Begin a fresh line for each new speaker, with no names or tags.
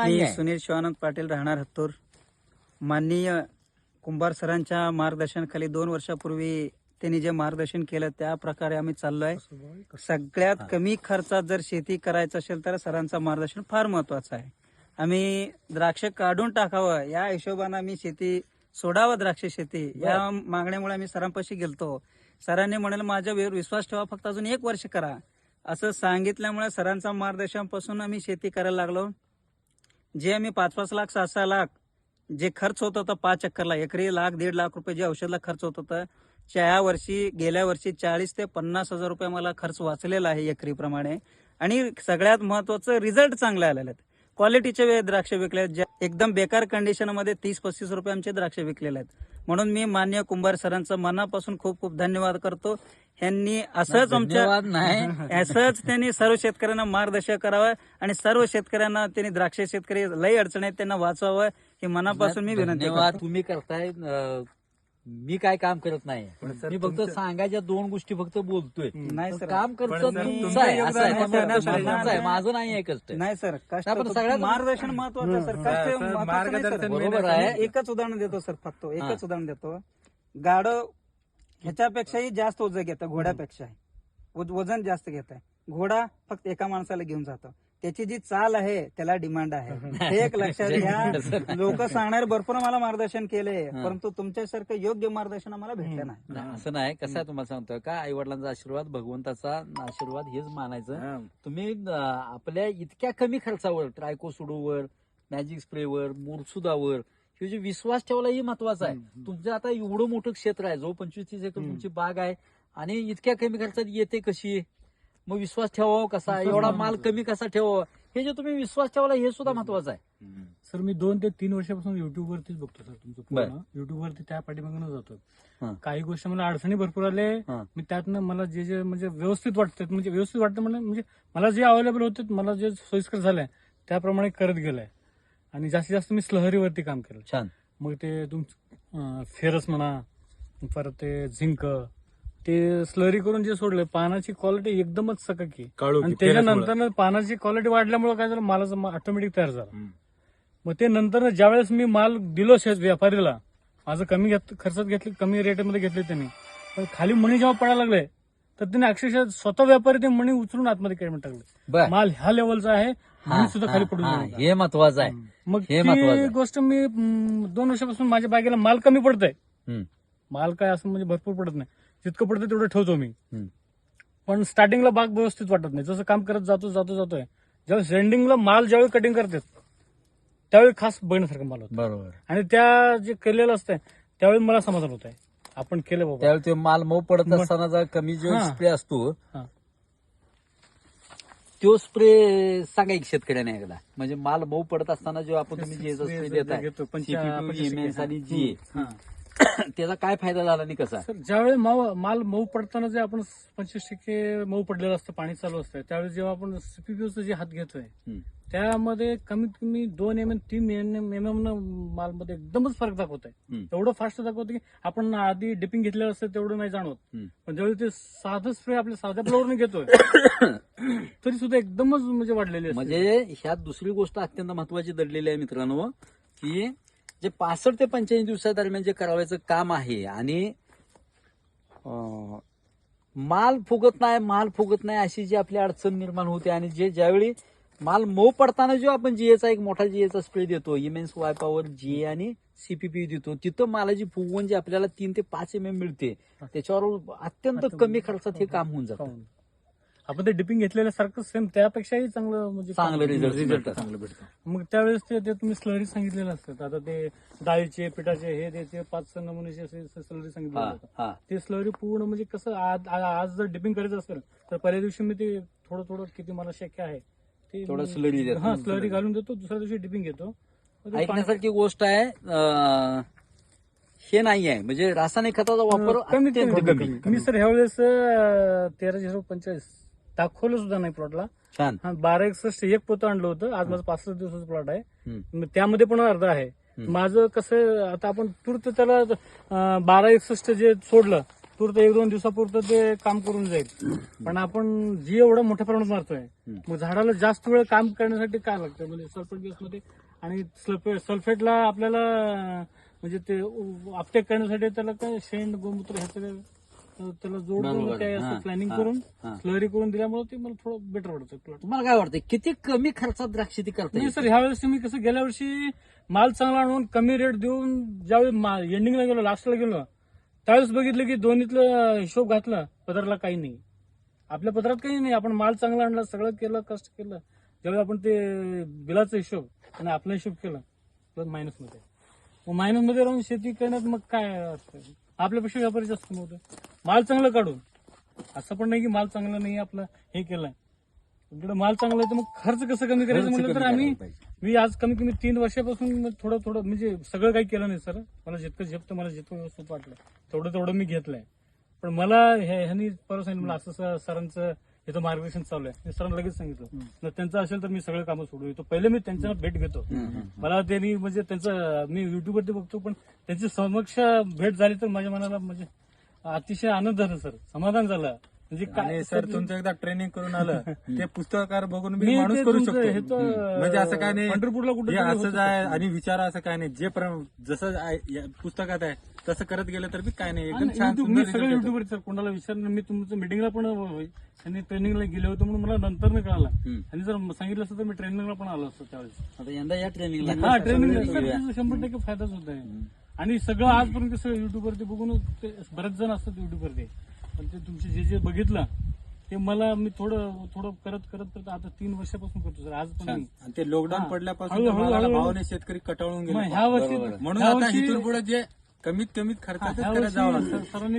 नाही
मी सुनील शिवानंद पाटील राहणार हत्तूर. माननीय कुंभार सरांच्या मार्गदर्शनाखाली दोन वर्षापूर्वी त्यांनी जे मार्गदर्शन केलं त्या प्रकारे आम्ही चाललोय. सगळ्यात कमी खर्चात जर शेती करायचं असेल तर सरांचं मार्गदर्शन फार महत्वाचं आहे. आम्ही द्राक्ष काढून टाकावं या हिशोबानं आम्ही शेती सोडावं द्राक्ष शेती. या मागण्यामुळे आम्ही सरांपाशी गेलतो. सरांनी म्हणाल माझ्यावर विश्वास ठेवा फक्त अजून एक वर्ष करा. असं सांगितल्यामुळे सरांच्या मार्गदर्शनापासून आम्ही शेती करायला लागलो. जे आम्ही पाच पाच लाख सहा सहा लाख जे खर्च होत होता पाच चक्करला एकरी लाख दीड लाख रुपये जे औषधला खर्च होत होतं त्या वर्षी गेल्या वर्षी चाळीस ते पन्नास हजार रुपये मला खर्च वाचलेला आहे एकरीप्रमाणे. आणि सगळ्यात महत्वाचं रिझल्ट चांगले आलेले आहेत. क्वालिटीचे वे- द्राक्ष विकले आहेत. ज्या एकदम बेकार कंडिशनमध्ये तीस पस्तीस रुपये आमचे द्राक्ष विकलेले आहेत. म्हणून मी मान्य कुंभार सरांचं मनापासून खूप खूप धन्यवाद करतो. ह्यांनी असंच आमच्या
नाही.
असंच त्यांनी सर्व शेतकऱ्यांना मार्गदर्शन करावं आणि सर्व शेतकऱ्यांना त्यांनी द्राक्ष शेतकरी लई अडचण आहेत त्यांना वाचवावं हे मनापासून मी विनंती
तुम्ही करताय मी काय काम करत नाही मी फक्त सांगायच्या दोन गोष्टी फक्त बोलतोय
नाही सर
काम करत
पण सर,
तुमचं आहे असं आहे
नाही,
फक्त
सर,
तुमचं
नाही,
आहे.
नाही.
माझं नाही आहे कष्ट
नाही सर कष्ट
आपण
तो-
सगळ्यात-
मार्गदर्शन महत्वाचं आहे, सर कष्ट
सर,
महत्वाचं नाही,
मार्गदर्शन
सर.
बरोबर आहे.
एकच उदाहरण देतो सर फक्त एकच
हा.
उदाहरण देतो गाड ह्याच्यापेक्षाही जास्त ओझं घेतं घोड्यापेक्षा वज- वजन जास्त घेत आहे घोडा फक्त एका माणसाला घेऊन जातो त्याची जी चाल आहे त्याला डिमांड आहे. हे एक लक्षात घ्या. लोक सांगणारे भरपूर मला मार्गदर्शन केले. परंतु तुमच्यासारखं योग्य मार्गदर्शन आम्हाला भेटलं नाही.
असं नाही. कसं आहे तुम्हाला सांगतोय का? आई वडिलांचा आशीर्वाद भगवंताचा आशीर्वाद हेच मानायचं. तुम्ही आपल्या इतक्या कमी खर्चावर ट्रायको सुडोवर मॅजिक स्प्रेवर मुरसुदावर हे जे विश्वास ठेवला हे महत्वाचं आहे. तुमचं आता एवढं मोठं क्षेत्र आहे जो पंचवीस तीस एकर तुमची बाग आहे आणि इतक्या कमी खर्चात येते कशी? मग विश्वास ठेवावा कसा एवढा माल कमी कसा ठेवावा हे? जे तुम्ही विश्वास ठेवला हे सुद्धा महत्वाचं आहे.
सर मी दोन ते तीन वर्षापासून युट्यूब वरतीच बघतो सर तुमचं. पूर्ण. युट्यूब वरती त्या पाठीमागून
हा.
जातो काही गोष्टी मला अडचणी भरपूर आले.
हा.
मी त्यातनं मला जे जे म्हणजे व्यवस्थित वाटतात म्हणजे व्यवस्थित वाटतं म्हणजे म्हणजे मला जे अवेलेबल होते मला जे सोयीस्कर झालंय त्याप्रमाणे करत गेलाय. आणि जास्तीत जास्त मी स्लहरीवरती काम केलं.
छान.
मग ते तुम फेरस म्हणा परत ते झिंक ते स्लरी करून जे सोडलं पानाची क्वालिटी एकदमच सककी
काळू
आणि त्याच्यानंतर पानाची क्वालिटी वाढल्यामुळे काय झालं मालाचा ऑटोमॅटिक तयार झाला. मग ते नंतर ज्यावेळेस मी माल दिलो शेत व्यापारीला माझं कमी घेत खर्चात घेतले कमी रेटमध्ये घेतले त्यांनी. पण खाली मणी जेव्हा पडायला लागले तर त्यांनी अक्षरशः स्वतः व्यापारी ते मणी उचलून आतमध्ये काढून टाकले.
बर.
माल ह्या लेवलचा आहे
हा,
मणी सुद्धा खाली
हा,
पडून
हा,
गेला. होता.
हे महत्वाचं आहे.
मग
हे महत्वाचं
ती
आहे.
गोष्ट मी हम्म, दोन वर्षापासून माझ्या बागेला माल कमी पडतंय.
हम्म.
माल काय असं म्हणजे भरपूर पडत नाही. जितकं पडतं तेवढं ठेवतो मी
हम्म.
पण स्टार्टिंगला बाग व्यवस्थित वाटत नाही जसं काम करत जातो जातो जातोय ज्यावेळेस रेंडिंगला माल ज्यावेळी कटिंग करतात त्यावेळी खास बघण्यासारखं माल होतं
बरोबर
आणि त्या जे केलेलं असतंय त्यावेळी मला समाधान होत आहे आपण केलं बाबा
त्यावेळी ते माल मऊ पडत
मग-
असताना जो कमी जो
हा.
स्प्रे असतो
हा.
तो स्प्रे सांगा एक शेतकऱ्याने एकदा म्हणजे माल मऊ पडत असताना जो आपण तुम्ही जे स्प्रे
घेतो, पंचा- पंचवीस टक्के.
आणि जी
हा.
त्याचा काय फायदा झाला आणि कसा
सर ज्यावेळी माव- माल मऊ पडताना जे आपण पंचवीस टक्के मऊ पडलेलं असतं पाणी चालू असतं त्यावेळी जेव्हा आपण सीपीपीचं जे हात घेतोय. त्यामध्ये कमीत कमी दोन एम एम तीन एम एम न मालमध्ये एकदमच फरक दाखवत आहे. एवढं फास्ट दाखवतं की आपण आधी डिपिंग घेतलेलं असतं तेवढं नाही जाणवत. पण ज्यावेळी ते साधं स्प्रे आपल्या साध्या फ्लोअरने घेतोय तरी सुद्धा एकदमच म्हणजे वाढलेली
म्हणजे ह्यात दुसरी गोष्ट अत्यंत महत्वाची दडलेली आहे मित्रांनो की जे पासष्ट ते पंच्याऐंशी दिवसादरम्यान जे करावायचं काम आहे आणि माल फुगत नाही माल फुगत नाही अशी जी आपली अडचण निर्माण होते आणि जे ज्यावेळी माल मऊ पडताना जो आपण जीएचा एक मोठा जीएचा स्प्रे देतो इमेन्स वाय पॉवर जीए आणि सीपीपी देतो तिथं मालाची फुगवून जी आपल्याला तीन ते पाच एम एम मिळते त्याच्यावर अत्यंत कमी खर्चात हे काम होऊन जातं.
आपण ते डिपिंग घेतलेलं सारखं सेम त्यापेक्षाही चांगलं म्हणजे
चांगलं रिझल्ट भेटतात
चांगलं भेटतं.
मग त्यावेळेस ते ते तुम्ही स्लरी सांगितलेलं असतात आता ते डाळीचे पिठाचे हे ते- ते पाच नमुन्याचे स्लरी सांगितले
हा हा.
ते स्लरी पूर्ण म्हणजे कसं आज आ- आज जर डिपिंग करायचं असेल तर पहिल्या दिवशी मी ते थोडं थोडं किती मला शक्य आहे ते
थोडं
मी-
slurry देतो.
हा स्लरी घालून देतो. दुसऱ्या दिवशी डिपिंग घेतो. मग ते पाणी-
ऐकण्यासारखी गोष्ट आहे अं, हे नाही आहे. म्हणजे रासायनिक खताचा वापर अत्यंत
कमी
कमी.
मी सर ह्या वेळेस तेरा झिरो पंचेचाळीस दाखवलं सुद्धा नाही प्लॉटला
छान.
हा बारा एकसष्ट एक पोतं आणलं होतं. आज माझं पाच दिवसाचं प्लॉट आहे.
हम्म.
मग त्यामध्ये पण अर्धा आहे. माझं कसं आता आपण तूर्त त्याला अं, बारा एकसष्ट जे सोडलं तात्पुरतं एक दोन दिवसापुरतं ते काम करून जाईल. पण आपण जी एवढं मोठ्या प्रमाणात मारतोय मग झाडाला जास्त वेळ काम करण्यासाठी काय लागतं? म्हणजे सल्फेटमध्ये आणि सल्फेट सल्फेटला आपल्याला म्हणजे ते अपटेक करण्यासाठी त्याला काय शेण गोमूत्र ह्याचं काय, त्याला
बरोबर.
ते
हा,
असं प्लॅनिंग
हा,
करून
हा.
स्लरी करून दिल्यामुळे ते मला थोडं बेटर वाटतं प्लॉट
तुम्हाला काय वाटतं किती कमी खर्चात द्राक्ष ती करता
नाही
येईल
सर ह्या वेळेस मी कसं गेल्या वर्षी माल चांगला आणून कमी रेट देऊन ज्यावेळी एंडिंगला गेलो लास्टला गेलो त्यावेळेस बघितलं की दोन्हीतलं हिशोब घातला पदरला काही नाही आपल्या पदरात काही नाही आपण माल चांगला आणला सगळं केलं कष्ट केलं ज्यावेळी आपण ते बिलाचा हिशोब आणि आपला हिशोब केला तर मायनसमध्ये मग मायनसमध्ये राहून शेती करण्यात मग काय अर्थ आहे? आपल्यापेक्षा व्यापारी जास्त कमवतो माल चांगलं काढून. असं पण नाही की माल चांगला नाही आपलं हे केलंय. इकडे माल चांगला आहे तर मग खर्च कसं कमी करायचं म्हणलं तर आम्ही. मी आज कमी कमी तीन वर्षापासून थोडं थोडं म्हणजे सगळं काही केलं नाही सर. मला जितकं झेपतं मला जितकं व्यवस्थित वाटलं. तेवढं तेवढं मी घेतलंय. पण मला हे- ह्यांनी परत सांगितलं मला असं सरांचं इथं मार्गदर्शन चालू आहे. मी सरांना लगेच सांगितलं. जर त्यांचं असेल तर मी सगळं कामं सोडू. येतो पहिले मी त्यांच्या भेट घेतो. मला त्यांनी म्हणजे त्यांचं मी युट्यूबवरती बघतो पण त्यांची समक्ष भेट झाली तर माझ्या मनाला म्हणजे अतिशय आनंद झाला सर. समाधान झालं. म्हणजे
आणि सर तुमचं एकदा ट्रेनिंग करून आलं ते पुस्तकार बघून मी माणूस करू शकतो. म्हणजे असं काय नाही
पंढरपूरला कुठे
हे
होतं.
आहे आणि विचार असं काय नाही. जे जसं पुस्तकात आहे तसं करत गेलं तर बी काय नाही एकदम
आणि
छान
YouTube-
सुंदर
मी सगळं
result येतो.
युट्यूबवर सर कोणाला विचारलं मी तुमचं मिटिंगला पण अं, त्यांनी ट्रेनिंगला गेले होते म्हणून मला नंतर नाही कळाला
हम्म.
आणि जर सांगितलं असतं तर मी ट्रेनिंगला पण आलो असतो त्यावेळेस
आता यंदा या ट्रेनिंगला
हा ट्रेनिंग शंभर टक्के फायदाच होत आहे आणि सगळं आजपर्यंत कसं युट्यूबवरती बघून ते बरेच जण असतात युट्यूबवरती पण ते तुमचे जे जे बघितलं ते मला मी थोडं थोडं करत करत करत आता तीन वर्षापासून करतो सर आज पण नाही.
आणि ते लॉकडाऊन
हा.
पडल्यापासून मालाला भावाने शेतकरी कटाळून
मग
गेले
ह्या वर्षी.
म्हणून
ह्या
आता
वर्षी-
इथून पुढे जे कमीत कमीत
ह्या
करत जावं लागतं.